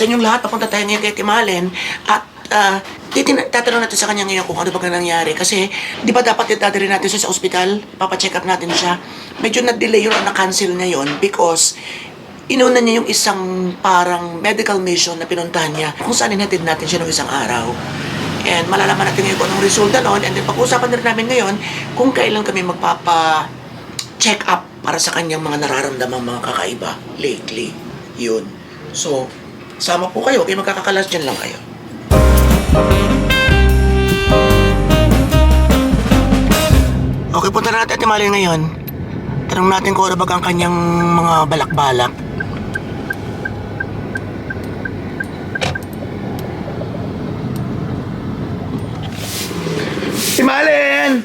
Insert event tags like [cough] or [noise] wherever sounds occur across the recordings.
sa inyong lahat, papunta tayo ngayon kay Timalen at uh, titin- tatanong natin sa kanya ngayon kung ano ba nga nangyari. Kasi, di ba dapat itadali natin siya sa ospital? Papacheck up natin siya. Medyo na-delay yun, na-cancel na yun because inuna niya yung isang parang medical mission na pinuntahan niya kung saan inatid natin siya noong isang araw. And malalaman natin ngayon kung anong resulta noon. And then pag-uusapan na rin namin ngayon kung kailan kami magpapa check up para sa kanyang mga nararamdamang mga kakaiba lately. Yun. So, sama po kayo. Kayo magkakakalas dyan lang kayo. Okay, punta na natin at Timali ngayon. Tanong natin kung ano ba ang kanyang mga balak-balak. Timalen!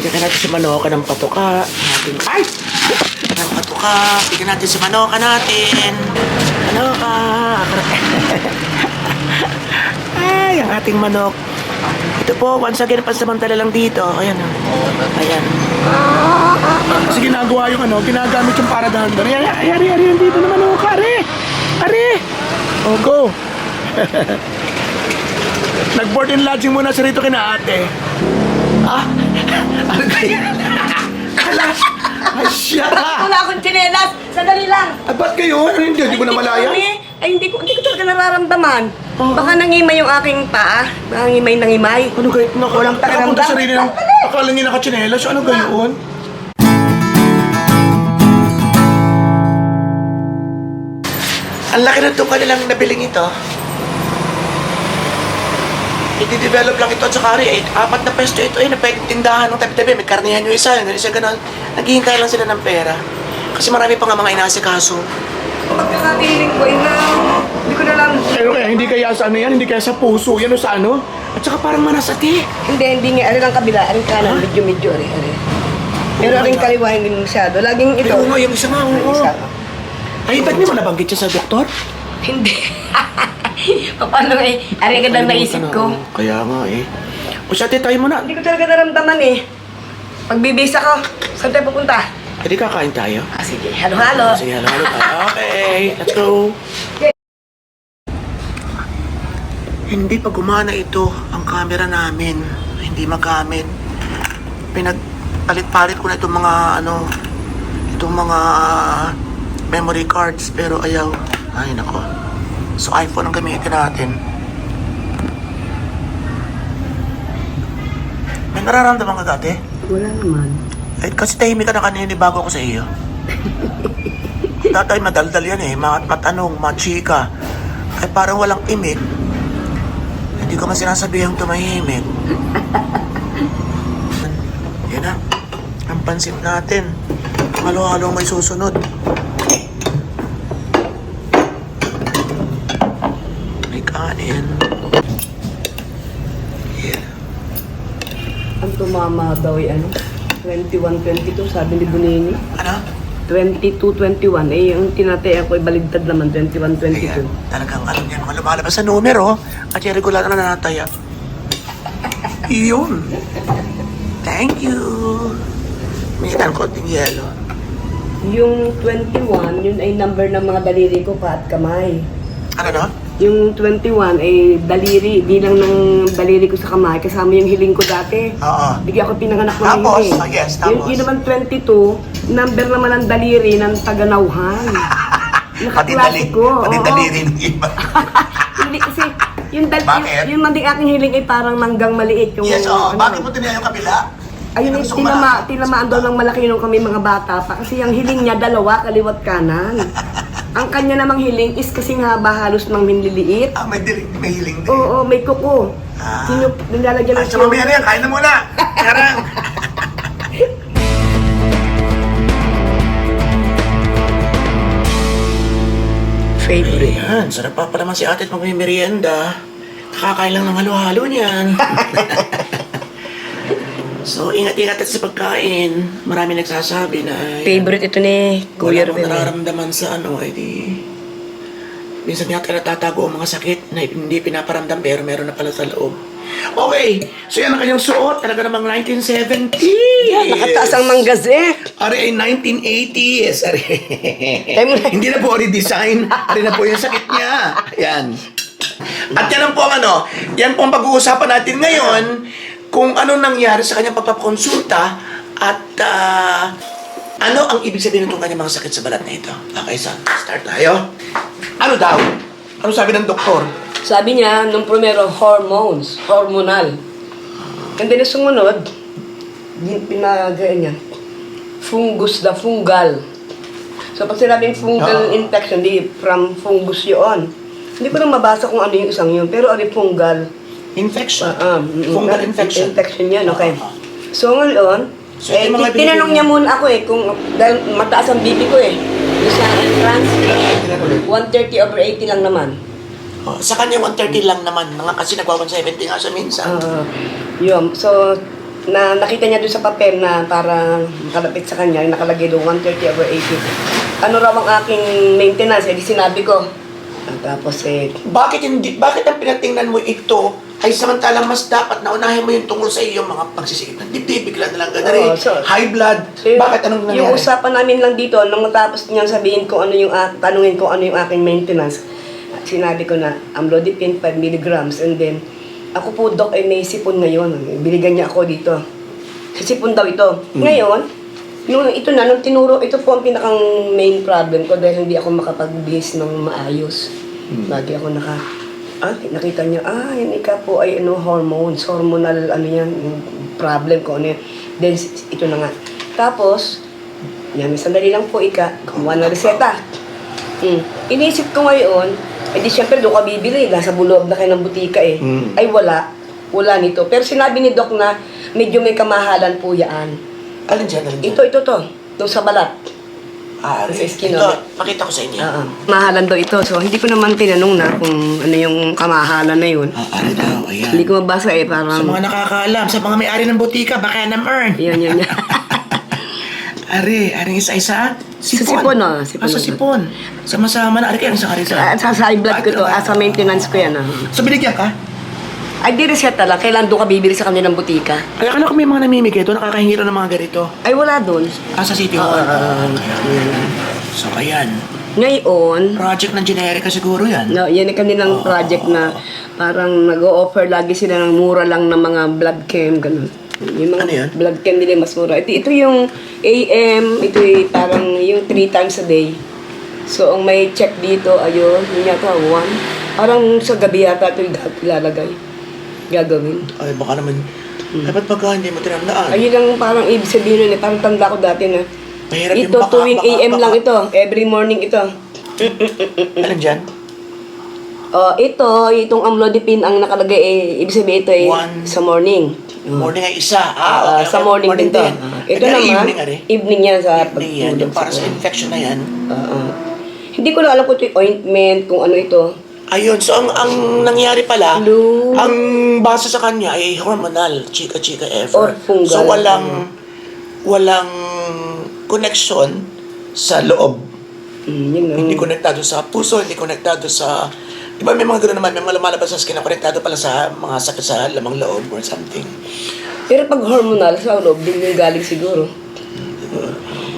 Bigyan natin si Manoka ng patuka. Natin, ay! Ng patuka. Bigyan natin si Manoka natin. Manoka. [laughs] ay, ang ating manok. Ito po, once again, pansamantala lang dito. Ayan. oh. Ayan. Kasi ginagawa yung ano, ginagamit yung para dahan doon. Ayan, ayan, ayan, ayan, dito naman ako, are. Are. Oh, go. [laughs] Nag-board and lodging muna sa rito kina ate. Ah? [laughs] Ano kaya? Kala! Asya! Wala akong tsinelas! Sandali lang! At ba't kayo? Ano hindi? Hindi ko na malaya? Ay, ay, hindi ko, hindi ko talaga nararamdaman. Oo. Baka nangimay yung aking paa. Baka nangimay, nangimay. Ano kayo? Naka, Walang pakiramdam. sa rin ng... Akala niya nakachinelas. Ano gayon? Ang laki ng tuka nilang nabiling ito. I-develop lang ito at saka rin, eh, apat na pesto ito eh, na pwedeng tindahan ng tabi-tabi. May karnihan yung isa, yung isa ganun. Naghihintay lang sila ng pera. Kasi marami pa nga mga inasikaso. Pagkakapiling ko, ina. Hindi ko na lang. Pero kaya hindi kaya sa ano yan, hindi kaya sa puso, yan o sa ano? At saka parang manasati. Hindi, hindi nga. Ano lang kabila, ano kanan, medyo medyo, ari, ari. Pero Oh my rin God. kaliwa, hindi masyado. Laging ito. Ito nga, yung isa nga, oo. Ay, ba't niyo mo nabanggit siya sa doktor? Hindi. [laughs] Paano eh? Ari ka lang naisip ko. Kaya nga eh. O siya, tayo mo na. Hindi ko talaga naramdaman eh. Pagbibisa ko, saan tayo pupunta? Pwede kakain tayo. Ah, sige. Halo-halo. Sige, halo, halo tayo. Okay, let's go. Hindi pa gumana ito ang camera namin. Hindi magamit. Pinagpalit-palit ko na itong mga ano, itong mga memory cards pero ayaw. Ay nako. So iPhone ang gamitin natin. May nararamdaman ka dati? Wala naman. Eh, kasi tahimik ka na kanina bago ako sa iyo. [laughs] Tatay, madaldal yan eh. Mat matanong, machika. Ay parang walang imik. Hindi ko man sinasabihang tumahimik. [laughs] Yan na. Ang pansit natin. Halo-halo may susunod. May kanin. Tumama daw ay ano? 21-22, sabi ni Bunini. Ano? 22-21, eh yung tinataya ko ay baligtad naman, 21-22. Ayan, talagang ano yan, mga lumalabas sa numero at yung regular na nanataya. Yun. Thank you. May ilan konting yelo. Yung 21, yun ay number ng mga daliri ko pa at kamay. Ano no? Yung 21 ay daliri, bilang ng daliri ko sa kamay, kasama yung hiling ko dati. Oo. Bigyan ako pinanganak ng Tapos, hiling. ah, yes, Yun, tapos. yun naman 22, number naman ng daliri ng taganauhan. [laughs] Pati Nakaklase dali, ko. pati oo. daliri ng iba. [laughs] Hindi kasi, yung, dal- Bakit? yung, yung manding aking hiling ay parang manggang maliit. Yung, yes, oo. ano, Bakit mo tinaya yung kabila? Ayun, eh, gusto ko tinama, malaman. tinamaan daw ng malaki nung kami mga bata pa. Kasi yung hiling niya, dalawa, kaliwat kanan. [laughs] Ang kanya namang hiling is kasing haba halos ng minliliit. Ah, may, dili, may hiling din. Oo, may kuko. Ah. Sino, nilalagyan ng sa mamaya na yan, kain na muna. Karang. [laughs] favorite. Ayan, sarap pa pa naman si ate at magmimerienda. Kakakain lang ng halo-halo niyan. [laughs] so, ingat-ingat at sa pagkain. Marami nagsasabi na ay, Favorite ito ni wala Kuya akong Ruben. eh. nararamdaman sa ano, ay di... Minsan yata natatago ang mga sakit na hindi pinaparamdam pero meron na pala sa loob. Okay, so yan ang kanyang suot. Talaga namang 1970. Yan, nakataas ang manggazet. Ari ay 1980s. Ari. Na. [laughs] Hindi na po redesign. Ari na po yung sakit niya. Yan. At yan ang po ang ano, yan po ang pag-uusapan natin ngayon kung ano nangyari sa kanyang pagpapakonsulta at ah, ano ang ibig sabihin nitong kanyang mga sakit sa balat na ito. Okay, so start tayo. Ano daw? Ano sabi ng doktor? Sabi niya, nung primero, hormones, hormonal. And then, sumunod, pinagaya niya, fungus the fungal. So, pag sinabing fungal Ah. infection, di from fungus yun. Hindi ko na mabasa kung ano yung isang yun, pero ano fungal? Infection. Ah, mm, Fungal infection. Infection okay. Ah, ah. So, ngayon, So, eh, mga ti- tinanong niya muna ako eh, kung, dahil mataas ang BP ko eh. Yung sa entrance, 130 over 80 lang naman. Oh, sa kanya 130 lang naman, mga kasi nagwa 170 nga siya minsan. Ah, yun. So, na nakita niya doon sa papel na para makalapit sa kanya, nakalagay doon 130 over 80. Ano raw ang aking maintenance? Eh, di sinabi ko. Tapos eh, bakit hindi bakit ang pinatingnan mo ito ay samantalang mas dapat na unahin mo yung tungkol sa iyong mga pagsisikip ng dibdib, bigla na lang ganari, Oo, so- high blood. yung, bakit anong nangyari? yung usapan namin lang dito, nung matapos niyang sabihin ko ano yung, a- tanungin ko ano yung aking maintenance, sinabi ko na amlodipine 5 milligrams and then, ako po, Doc, ay may sipon ngayon. Biligan niya ako dito. Sa sipon daw ito. Hmm. Ngayon, nung ito na, nung tinuro, ito po ang pinakang main problem ko dahil hindi ako makapag-base ng maayos. Hmm. Lagi ako naka, ah, nakita niya, ah, yan ika po ay ano, hormones, hormonal, ano yan, yung problem ko, ano yan. Then, ito na nga. Tapos, yan, may sandali lang po ika, kumuha ng reseta. Mm. Inisip ko ngayon, eh di syempre doon ka bibili, nasa bulog na kayo ng butika eh. Mm. Ay wala, wala nito. Pero sinabi ni Doc na medyo may kamahalan po yan. Alin dyan, alin dyan? Ito, ito to, doon sa balat. Ah, sa skin, ito, no? pakita ko sa inyo. Oo. Mahalan daw ito. So, hindi ko naman tinanong na kung ano yung kamahalan na yun. Ah, ano daw, ayan. Hindi ko mabasa eh, Sa parang... mga nakakaalam, sa mga may-ari ng butika, baka nam earn. Yan, yan, yan. [laughs] Ari, ari isa-isa? Sa sipon, oh, sipon ah, sa na. sipon. Sama-sama na. Ari, kaya sa ari Ah, sa... sa side blood ko to, ah, sa maintenance ko yan. Ah. So, binigyan ka? Ay, di reseta lang. Kailan doon ka bibili sa kanilang butika? Ay, akala ko may mga namimigay doon, nakakahingi rin ng mga ganito. Ay, wala doon. Ah, sa City Ah, Hall. ah, ah. Ayan. So, ayan. Ngayon, Project ng generica siguro yan. No, yan ang kanilang project na parang nag-o-offer lagi sila ng mura lang ng mga blood chem, ganun. Yung mga Ano yan? blood chem nila mas mura. Ito, ito yung AM, ito yung parang yung 3 times a day. So, ang may check dito, ayun, yun yata, 1. Parang sa gabi yata ito iga- ilalagay. Gagawin. Ay, baka naman, dapat pagka hindi mo tinandaan. Ayun ang parang ibig sabihin nun eh. Parang tanda ko dati na. Mahirap yung ito, baka- tuwing baka- AM lang baka- ito. Every morning ito. Alin dyan? Oh, ito, itong amlodipine ang nakalagay eh, ibig sabihin ito eh, One. sa morning. Morning ay isa. Ah, Ah, okay. sa morning, din to. din. Ah, Eh, ito naman, evening, ari. evening yan sa Evening yan. Yung para sa infection na yan. Oo. Hindi ko na alam kung ito yung ointment, kung ano ito. Ayun, so ang ang nangyari pala, Blue. ang base sa kanya ay hormonal, chika-chika Or effort. fungal. So walang walang connection sa loob. Mm, yun lang. Hindi konektado sa puso, hindi konektado sa Di ba may mga gano'n naman, may mga lumalabas sa skin na konektado pala sa mga sakit sa lamang loob or something. Pero pag hormonal, sa loob, din yung galing siguro.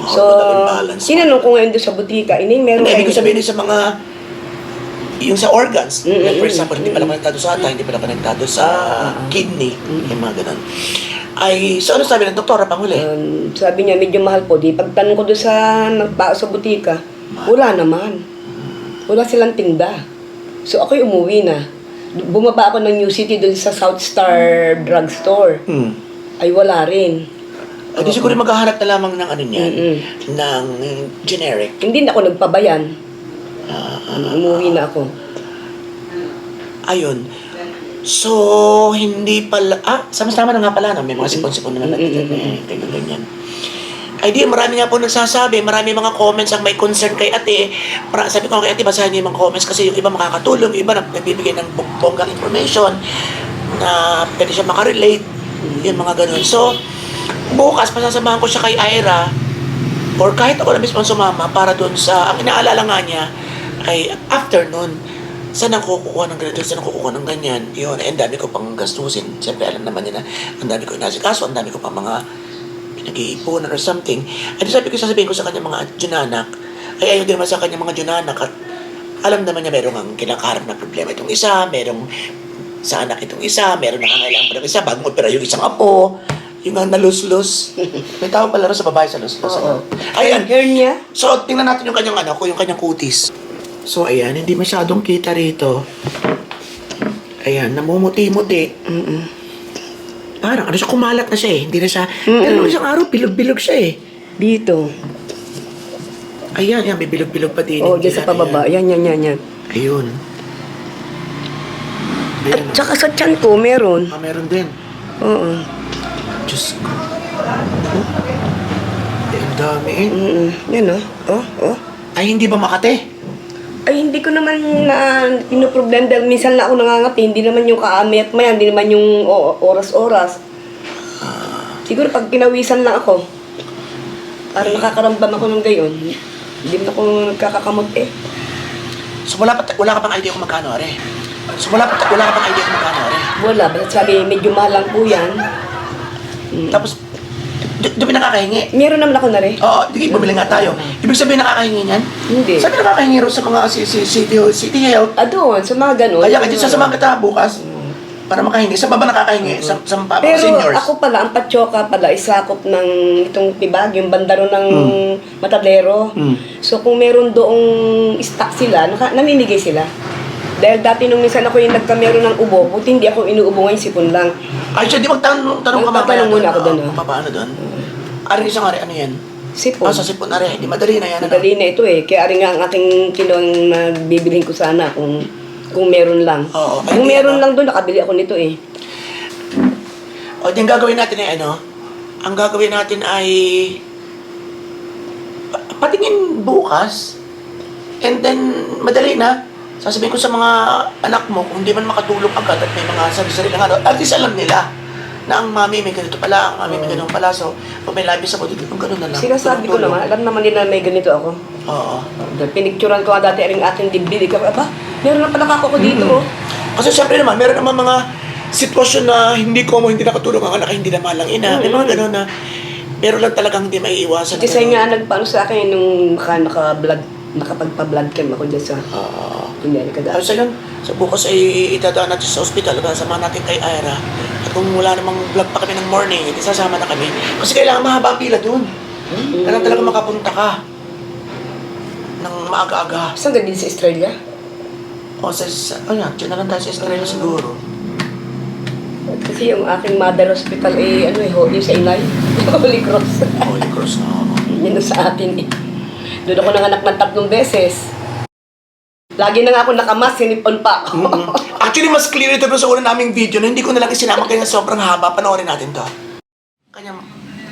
So, Hormonal imbalance. tinanong ko ngayon doon sa butika, ini meron kayong- ibig sabihin sa mga yung sa organs, Mm, like for mm, example, hindi pala konektado sa ata, hindi pala konektado sa kidney, yung mga ganun. Ay, so ano sabi ng doktora panghuli? Um, sabi niya, medyo mahal po. Di pagtanong ko doon sa nagpao sa butika, wala naman. Wala silang tinda. So ako'y umuwi na. Bumaba ako ng New City doon sa South Star Drugstore. Hmm. Ay wala rin. Ay, di siguro maghahanap na lamang ng ano niyan, Mm-mm. ng generic. Hindi na ako nagpabayan. Umuwi na ako. Ayun. So, hindi pala, ah, sama-sama na nga pala, no? may mga sipon-sipon naman natin, Mm-mm. ganyan, ganyan. Ay di, marami nga po nagsasabi, marami mga comments ang may concern kay ate. Para, sabi ko kay ate, basahin niyo yung mga comments kasi yung iba makakatulong, yung iba na nagbibigay ng bong- bonggang information na pwede siya makarelate, yung mga ganun. So, bukas, pasasamahan ko siya kay Ira, or kahit ako na mismo sumama para doon sa, ang inaalala nga niya, ay afternoon, saan ako kukuha ng ganito, saan ako kukuha ng ganyan. Yun, eh, ang dami ko pang gastusin. Siyempre, alam naman nila, ang dami ko inasikaso, ang dami ko pang mga pinag-iipunan or something. At sabi ko, sasabihin ko sa kanya mga junanak, ay ayaw din naman sa kanya mga junanak at alam naman niya merong ang kinakaharap na problema itong isa, merong sa anak itong isa, meron nangangailangan pa ng isa, bagong opera yung isang apo, yung nga naluslus. [laughs] May tawag pala rin sa babae sa luslus. Oo. ano? Ayan, Hernia? So, tingnan natin yung kanyang ano, yung kanyang kutis. So, ayan, hindi masyadong kita rito. Ayan, namumuti-muti. Mm-mm. Parang, ano siya, kumalat na siya eh. Hindi na siya, Mm-mm. pero nung isang araw, bilog-bilog siya eh. Dito. Ayan, yan, may bilog-bilog pa din. Oo, dyan sa pababa. Yan, yan, yan, yan. Ayun. At Ayan. saka sa tiyan ko, meron. Ah, meron din. Oo. Diyos ko. Oh. Ang dami eh. Mm-mm. Yan, oh. Oh, oh. Ay, hindi ba makate? Ay, hindi ko naman na pinoproblem dahil minsan na ako nangangati. Hindi naman yung kaami at maya, hindi naman yung o- oras-oras. Siguro pag pinawisan lang ako, parang nakakaramdam ako ng gayon. Hindi na ako nagkakakamot eh. So, wala, pa, wala ka pang idea kung magkano, are? So, wala, pa, wala ka pang idea kung magkano, are? Wala, basta sabi medyo mahal lang po yan. Tapos, di, ba nakakahingi? Meron naman ako na rin. Oo, di bumili nga tayo. Ibig sabihin nakakahingi niyan? Hindi. Sabi nakakahingi rin sa mga si, si, city, city health. Ah, doon, sa mga ganun. Kaya ka dyan sasamahan kita bukas para makahingi. Sa baba nakakahingi? Sa, sa mga Pero seniors? ako pala, ang patyoka pala, isakop ng itong tibag, yung bandaro ng Hmm. matadero. Mm. So kung meron doong stock sila, naka, namimigay sila. Dahil dati nung minsan ako yung nagkamero ng ubo, buti hindi ako inuubo ngayon, sipon lang. Ay, siya, di magtanong tanong ka Magtatanong mamaya muna ako doon, Oo, ah. Papaano doon? Ari isang ari, ano yan? Sipon. Ah, sa sipon ari. Di madali na yan. Ano? Madali na ito eh. Kaya ari nga ang aking kinuang na bibilhin ko sana kung kung meron lang. Oo. Kung meron ano? lang doon, nakabili ako nito eh. O, ang gagawin natin ay ano? Ang gagawin natin ay... pa- Patingin bukas. And then, madali na. Sasabihin ko sa mga anak mo, kung di man makatulog agad at may mga sarili-sarili ng ano, at least alam nila na ang mami may ganito pala, ang mami may ganito pala. So, pag may labis ako, dito, ganun na lang. Sinasabi ko Tulong-tulong. naman, alam naman nila may ganito ako. Oo. Pinicturan ko nga dati rin aking dibdib. Ikaw, aba, meron na pala ako dito. oh. Kasi syempre naman, meron naman mga sitwasyon na hindi ko mo, hindi nakatulong ang anak, hindi na malang ina. May mga ganun na, pero lang talagang hindi maiiwasan. Kasi ganun. nga nagpaano sa akin nung naka, naka-blood, nakapagpa-blood cam ako dyan sa Oo. Amerika Ayos dati. so yun. So bukas ay itadaan natin sa ospital. Kasama natin kay Ira. At kung wala namang vlog pa kami ng morning, iti sasama na kami. Kasi kailangan mahaba ang pila dun. Kailangan talaga makapunta ka. Nang maaga-aga. Saan ka din sa Australia? O sa, sa oh yan, dyan na lang tayo sa Australia siguro. Kasi yung aking mother hospital eh, ano eh, ho- yung sa Inay. [laughs] Holy Cross. Holy Cross na ako. Ang sa atin eh. Doon ako nanganak ng tatlong beses. Lagi na nga ako nakamas, sinipon pa ako. Mm. Actually, mas clear ito sa una naming video na hindi ko na lang isinama kaya sobrang haba. Panoorin natin to. Kanya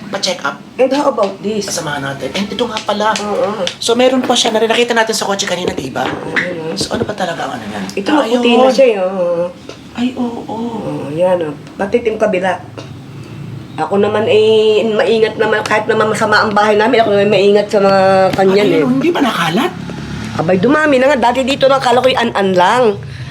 pa-check up. And how about this? Kasamahan natin. And ito nga pala. Oo. So meron pa siya na rin. Nakita natin sa kotse kanina, di ba? Oh. So ano pa talaga ang ano yan? Ito na puti na siya eh. oo. Ay, oo. Oo, yan o. Pati yung kabila. Ako naman eh, maingat naman, kahit naman masama ang bahay namin, ako naman maingat sa mga kanyan eh. Ay, hindi ba nakalat? Abay, dumami na nga. Dati dito na, kala ko an-an lang.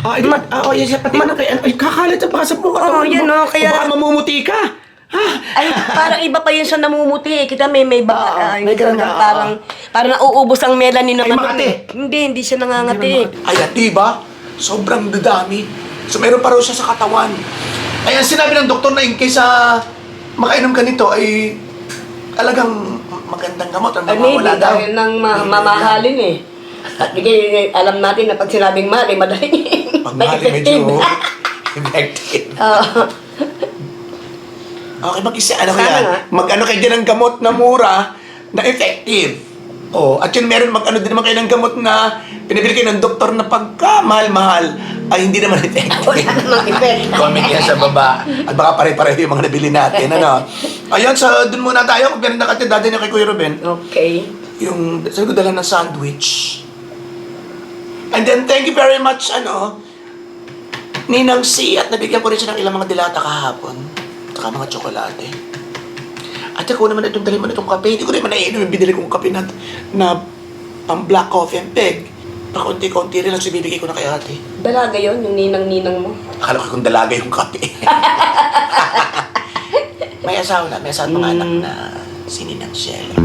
Ah, ay, Ma- ah, oh, yan siya pati man, kay, ay, kakalat sa baka sa buka. Oo, yan, oh, kaya- Baka mamumuti ka. Ha? Ay, parang iba pa yun sa namumuti eh. Kita may may Oo, baba. ay, may ganun talagang na, parang, parang nauubos ang melanin Ay, naman. makati. Hindi, hindi siya nangangati. Ay, at di ba? Sobrang dadami. So meron pa raw siya sa katawan. Ay, ang sinabi ng doktor na in case makainom ka nito ay talagang magandang gamot ang Ay, maybe, daw. dahil nang ma- mamahalin eh. At bigay, alam natin na pag sinabing eh, madali. [laughs] Pag eh, medyo [laughs] effective. Oo. Okay, mag-isa, ano Sana kaya? nga. Mag-ano kayo din ng gamot na mura, na effective. Oh, at yun meron mag-ano din naman kayo ng gamot na pinabili kayo ng doktor na pagka mahal-mahal ay hindi naman effective. Wala namang effect. [laughs] Comment yan sa baba. At baka pare-pareho yung mga nabili natin, ano? Ayun, so dun muna tayo. Kung ganun na dati niya kay Kuya Ruben. Okay. Yung, sabi ko dala ng sandwich. And then, thank you very much, ano, Ninang C. At nabigyan ko rin siya ng ilang mga dilata kahapon. Saka mga tsokolate. At ako naman itong dali mo itong kape. Hindi ko rin man naiinom yung binili kong kape na, na pang black coffee and peg. Pakunti-kunti rin lang so bibigay ko na kay ate. Dalaga yon yung ninang-ninang mo. Akala ko kung dalaga yung kape. [laughs] may asawa na, may asawa mga anak na sininang Shell.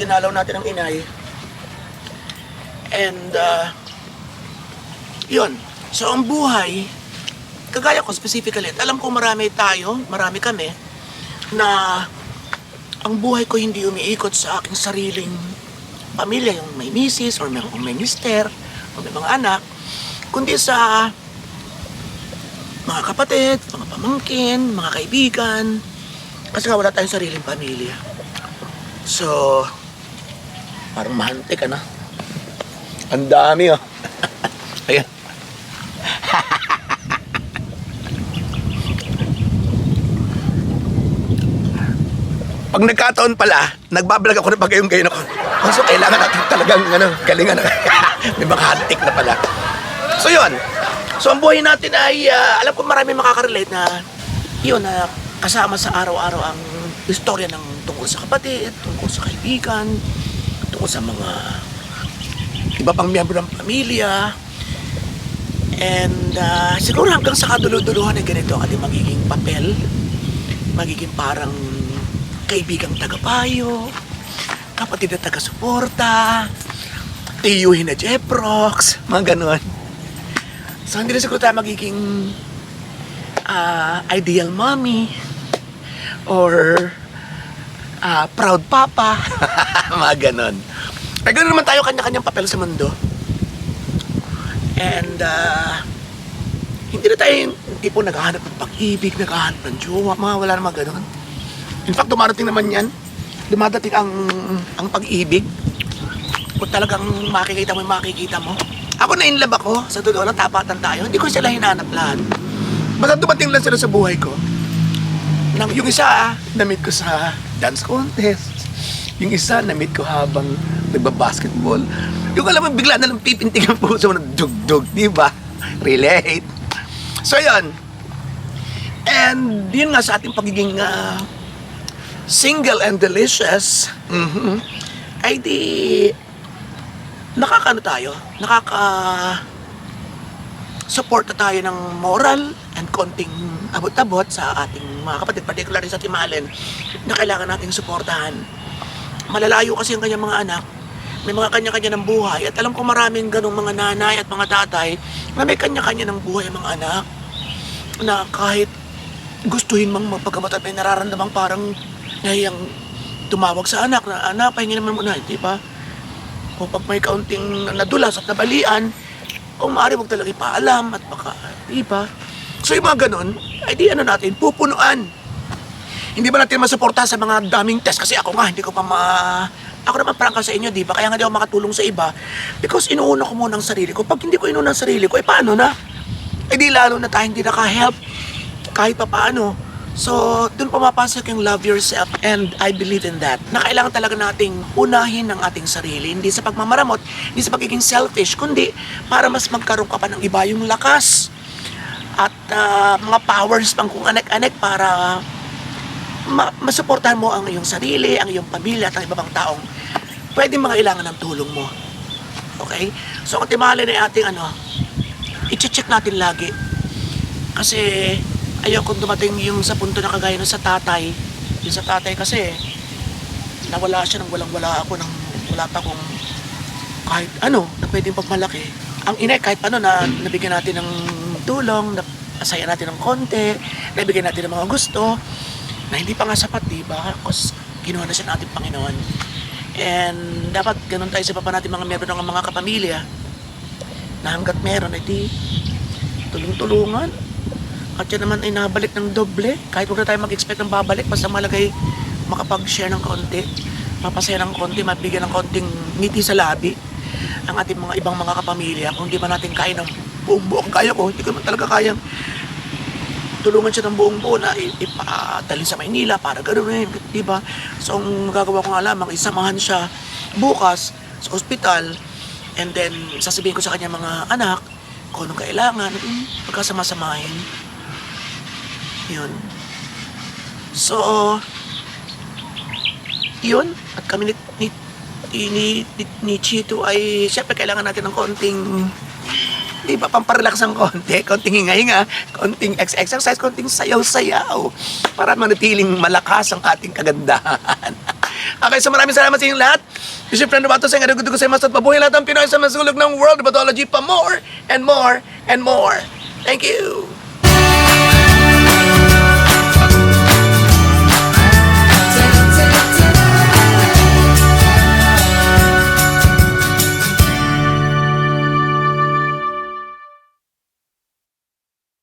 Dinalaw natin ang inay. And, uh, yun. So, ang buhay, kagaya ko specifically, alam ko marami tayo, marami kami, na ang buhay ko hindi umiikot sa aking sariling pamilya, yung may misis, or may, o may mister, o may mga anak, kundi sa mga kapatid, mga pamangkin, mga kaibigan, kasi nga wala tayong sariling pamilya. So, parang mahante ka na. Ang dami oh. [laughs] Ayan. Pag nagkataon pala, nagbablog ako na pagayong gayon ako. So, kailangan natin talagang ano, galingan na. [laughs] May mga hantik na pala. So, yun. So, ang buhay natin ay, ah, alam ko marami makakarelate na yun na kasama sa araw-araw ang istorya ng tungkol sa kapatid, tungkol sa kaibigan, tungkol sa mga iba pang miyembro ng pamilya. And ah, siguro hanggang sa kaduluduluhan ay ganito ang ating magiging papel. Magiging parang kaibigang tagapayo, kapatid na taga-suporta, tiyuhin na Jeprox, mga ganon. So hindi na siguro tayo magiging ah, ideal mommy or ah, proud papa, [laughs] mga ganon. Ay ganon naman tayo kanya-kanyang papel sa mundo. And ah, hindi na tayo yung tipo naghahanap ng pag-ibig, naghahanap ng jowa, mga wala naman ganon. In fact, dumarating naman yan. Dumadating ang, ang pag-ibig. Kung talagang makikita mo yung makikita mo. Ako na in love ako. Sa totoo lang, tapatan tayo. Hindi ko sila hinanap lahat. Basta dumating lang sila sa buhay ko. Nang, yung isa, ah, na-meet ko sa dance contest. Yung isa, na-meet ko habang nagbabasketball. Yung alam mo, bigla na lang pipintig ang puso mo ng dug-dug, di ba? Relate. So, yun. And yun nga sa ating pagiging ah, single and delicious, mhm, ay di nakakano tayo, nakaka support na tayo ng moral and konting abot-abot sa ating mga kapatid, particularly sa Timalen, na kailangan nating suportahan. Malalayo kasi ang kanyang mga anak, may mga kanya-kanya ng buhay, at alam ko maraming ganong mga nanay at mga tatay na may kanya-kanya ng buhay ang mga anak, na kahit gustuhin mang magpagamat at may nararamdamang parang nahiyang tumawag sa anak na anak, pahingin naman muna, di ba? Kung pag may kaunting nadulas at nabalian, kung maaari huwag talaga ipaalam at baka, di ba? So yung mga ganun, ay di ano natin, pupunuan. Hindi ba natin masuporta sa mga daming test? Kasi ako nga, hindi ko pa ma... Ako naman prangka sa inyo, di ba? Kaya nga di ako makatulong sa iba. Because inuuna ko muna ang sarili ko. Pag hindi ko inuuna ang sarili ko, eh paano na? Eh di lalo na tayo hindi naka-help kahit pa paano. So, doon pumapasok yung love yourself and I believe in that. Na kailangan talaga nating unahin ang ating sarili. Hindi sa pagmamaramot, hindi sa pagiging selfish, kundi para mas magkaroon ka pa ng iba yung lakas at ah, mga powers pang kung anek-anek para ma- masuportahan mo ang iyong sarili, ang iyong pamilya at ang iba pang taong pwede mga ilangan ng tulong mo. Okay? So, ang timali na ating ano, i-check natin lagi. Kasi ayoko dumating yung sa punto na kagaya nun sa tatay. Yung sa tatay kasi nawala siya nang walang wala ako nang wala pa akong kahit ano na pwedeng pagmalaki. Ang inay kahit ano na nabigyan natin ng tulong, na asaya natin ng konti, nabigyan natin ng mga gusto na hindi pa nga sapat, di ba? Kasi kinuha na siya ng ating Panginoon. And dapat ganun tayo sa papa natin mga miyembro ng mga kapamilya na hanggat meron, edi tulong-tulungan. At yan naman ay nabalik ng doble. Kahit huwag na tayo mag-expect ng babalik, basta malagay makapag-share ng konti, mapasaya ng konti, mabigyan ng konting ngiti sa labi. ang ating mga ibang mga kapamilya kung di ba natin kaya ng buong buo. Ang kaya ko, hindi ko man talaga kayang tulungan siya ng buong buo na i- ipadalhin sa Maynila para gano'n di ba? So, ang magagawa ko nga lamang, isamahan siya bukas sa ospital and then sasabihin ko sa kanya mga anak kung anong kailangan, mm, pagkasama-samahin. Yun. So, yun. At kami ni, ni, ni, ni, ni Chito ay, syempre kailangan natin ng konting, di ba, pamparelax ng konti, konting hinga-hinga, konting ex- exercise, konting sayaw-sayaw, para manatiling malakas ang ating kagandahan. [laughs] okay, so maraming salamat sa inyong lahat. This is your friend Robato, sa nga ko sa mas at mabuhay lahat ng Pinoy sa masulog ng world, Batology pa more and more and more. Thank you!